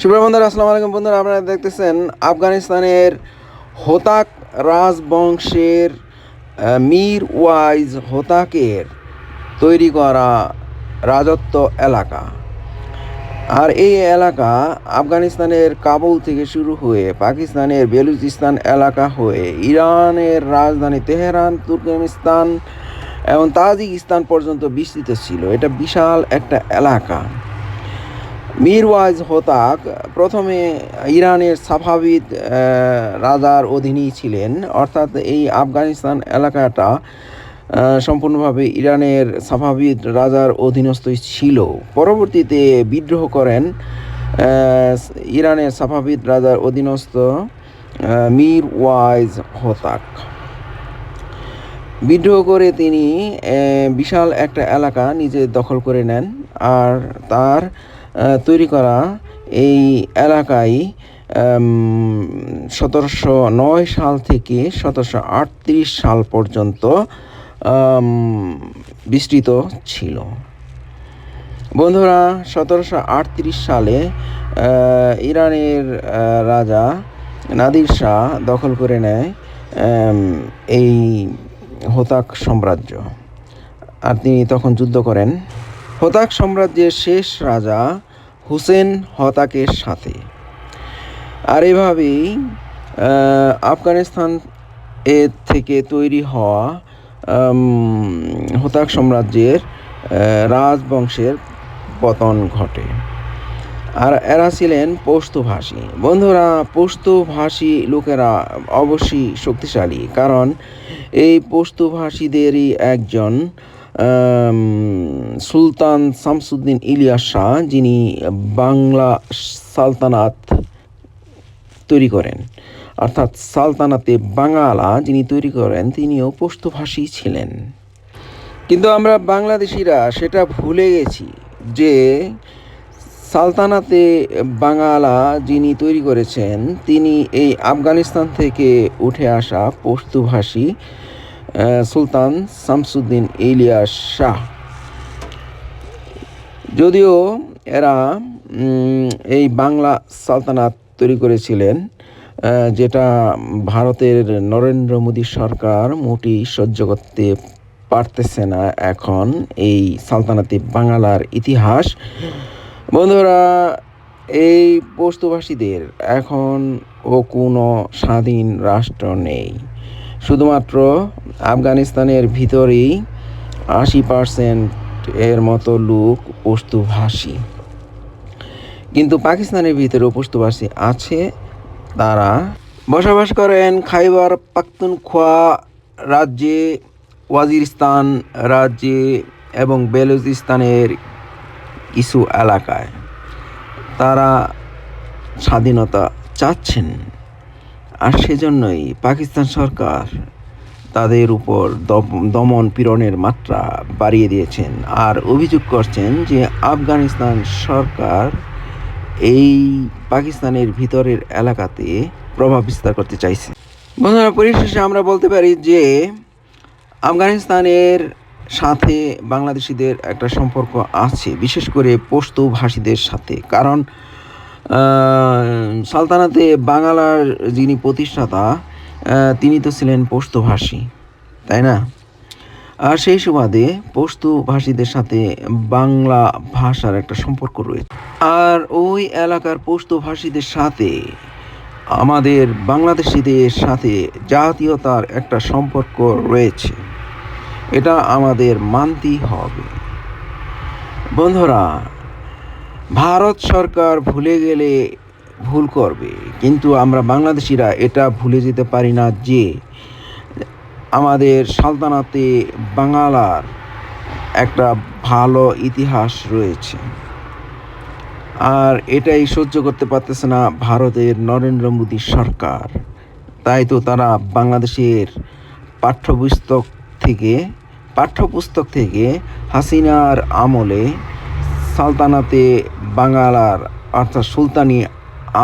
সুপ্রিয় বন্ধুরা, আসসালামু আলাইকুম। বন্ধুরা, আপনারা দেখতেছেন আফগানিস্তানের হোতাক রাজবংশের মীর ওয়াইজ হোতাকের তৈরি করা রাজত্ব এলাকা। আর এই এলাকা আফগানিস্তানের কাবুল থেকে শুরু হয়ে পাকিস্তানের বেলুচিস্তান এলাকা হয়ে ইরানের রাজধানী তেহরান, তুর্কমেনিস্তান এবং তাজিকিস্তান পর্যন্ত বিস্তৃত ছিল। এটা বিশাল একটা এলাকা। মিরওয়াইজ হোতাক প্রথমে ইরানের আহ, রাজার অধীনেই ছিলেন। অর্থাৎ এই আফগানিস্তান এলাকাটা সম্পূর্ণভাবে ইরানের সাফাবিদ রাজার অধীনস্থই ছিল। পরবর্তীতে বিদ্রোহ করেন ইরানের সাফাবিদ রাজার অধীনস্থ মির ওয়াইজ হোতাক। বিদ্রোহ করে তিনি বিশাল একটা এলাকা নিজে দখল করে নেন। আর তার তৈরি করা এই এলাকায় সতেরোশো নয় সাল থেকে সতেরোশো আটত্রিশ সাল পর্যন্ত বিস্তৃত ছিল। বন্ধুরা, সতেরোশো আটত্রিশ সালে ইরানের রাজা নাদির শাহ দখল করে নেয় এই হোতাক সাম্রাজ্য। আর তিনি তখন যুদ্ধ করেন। হোতাক সাম্রাজ্যের শেষ রাজা হুসেন হতাকের সাথে। আর এভাবেই আফগানিস্তান এর থেকে তৈরি হওয়া হতাক সাম্রাজ্যের রাজবংশের পতন ঘটে। আর এরা ছিলেন পশতুভাষী বন্ধুরা পশতুভাষী লোকেরা অবশ্যই শক্তিশালী, কারণ এই পশতুভাষীদেরই একজন সুলতান শামসুদ্দিন ইলিয়াস শাহ যিনি বাংলা সালতানাত তৈরি করেন। অর্থাৎ সালতানাতে বাঙালা যিনি তৈরি করেন তিনিও পশতুভাষী ছিলেন। কিন্তু আমরা বাংলাদেশিরা সেটা ভুলে গেছি যে সালতানাতে বাঙালা যিনি তৈরি করেছেন তিনি এই আফগানিস্তান থেকে উঠে আসা পশতুভাষী আহ, সুলতান শামসুদ্দিন ইলিয়াস শাহ। যদিও এরা এই বাংলা সালতানাত তৈরি করেছিলেন যেটা ভারতের নরেন্দ্র মোদী সরকার মোটি সহ্য করতে পারতেছে না এখন এই সালতানাতে বাংলার ইতিহাস। বন্ধুরা, এই পশতুভাষীদের এখন ও কোনো স্বাধীন রাষ্ট্র নেই। শুধুমাত্র আফগানিস্তানের ভিতরেই আশি পার্সেন্ট এর মতো লোক পশতুভাষী কিন্তু পাকিস্তানের ভিতরেও পশতুভাষী আছে তারা। বসবাস করেন খাইবার পাখতুনখোয়া রাজ্যে, ওয়াজিরিস্তান রাজ্যে এবং বেলুচিস্তানের কিছু এলাকায়। তারা স্বাধীনতা চাচ্ছেন। আর সেজন্যই পাকিস্তান সরকার তাদের উপর দম- দমন পীড়নের মাত্রা বাড়িয়ে দিয়েছেন। আর অভিযোগ করছেন যে আফগানিস্তান সরকার এই পাকিস্তানের ভিতরের এলাকাতে প্রভাব বিস্তার করতে চাইছে। বন্ধুরা, পরিশেষে আমরা বলতে পারি যে আফগানিস্তানের সাথে বাংলাদেশিদের একটা সম্পর্ক আছে, বিশেষ করে পশতু ভাষীদের সাথে। কারণ সালতানাতে বাংলার যিনি প্রতিষ্ঠাতা তিনি তো ছিলেন পশতুভাষী তাই না? আর সেই সুবাদে পশতু ভাষীদের সাথে বাংলা ভাষার একটা সম্পর্ক রয়েছে। আর ওই এলাকার পশতু ভাষীদের সাথে, আমাদের বাংলাদেশিদের সাথে জাতীয়তার একটা সম্পর্ক রয়েছে। এটা আমাদের মানতেই হবে। বন্ধুরা ভারত সরকার ভুলে গেলে ভুল করবে। কিন্তু আমরা বাংলাদেশিরা এটা ভুলে যেতে পারি না যে আমাদের সালতানাতে বাঙালার একটা ভালো ইতিহাস রয়েছে। আর এটাই সহ্য করতে পারতেছে না ভারতের নরেন্দ্র মোদী সরকার। তাই তো তারা বাংলাদেশের পাঠ্যপুস্তক থেকে পাঠ্যপুস্তক থেকে হাসিনার আমলে সালতানাতে বাঙালার, অর্থাৎ সুলতানি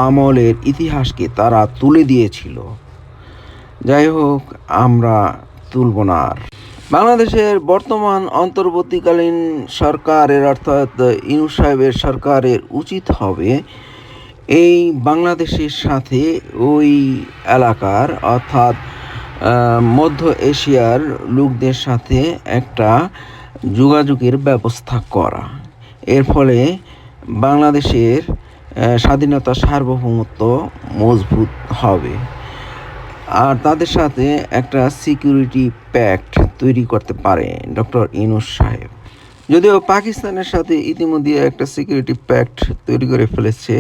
আমলের ইতিহাসকে তারা তুলে দিয়েছিল। যাই হোক, আমরা তুলব না আর। বাংলাদেশের বর্তমান অন্তর্বর্তীকালীন সরকারের, অর্থাৎ ইনু সাহেবের সরকারের উচিত হবে এই বাংলাদেশের সাথে ওই এলাকার, অর্থাৎ মধ্য এশিয়ার লোকদের সাথে একটা যোগাযোগের ব্যবস্থা করা। এর ফলে বাংলাদেশের স্বাধীনতা সার্বভৌমত্ব মজবুত হবে। আর তাদের সাথে একটা সিকিউরিটি প্যাক্ট তৈরি করতে পারে ডক্টর ইনুস সাহেব। যদিও পাকিস্তানের সাথে ইতিমধ্যে একটা সিকিউরিটি প্যাক্ট তৈরি করে ফেলেছে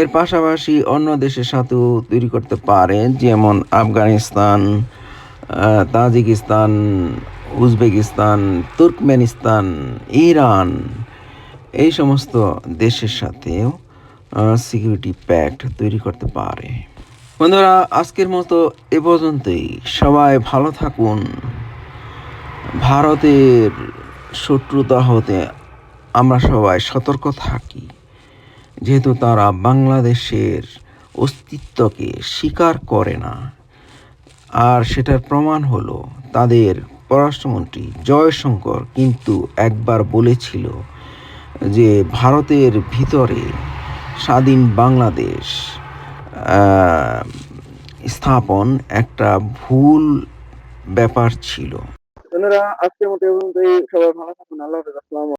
এর পাশাপাশি অন্য দেশের সাথেও তৈরি করতে পারে, যেমন Afghanistan Tajikistan Uzbekistan, Turkmenistan, Iran, এই সমস্ত দেশের সাথেও সিকিউরিটি প্যাক্ট তৈরি করতে পারে। বন্ধুরা, আজকের মতো এ পর্যন্তই। সবাই ভালো থাকুন। ভারতের শত্রুতা হতে আমরা সবাই সতর্ক থাকি। যেহেতু তারা বাংলাদেশের অস্তিত্বকে স্বীকার করে না। আর সেটার প্রমাণ হলো তাদের পররাষ্ট্রমন্ত্রী জয়শঙ্কর কিন্তু একবার বলেছিল যে ভারতের ভিতরে স্বাধীন বাংলাদেশ স্থাপন একটা ভুল ব্যাপার ছিল। আজকের মতো সবাই ভালো থাকুন। আল্লাহ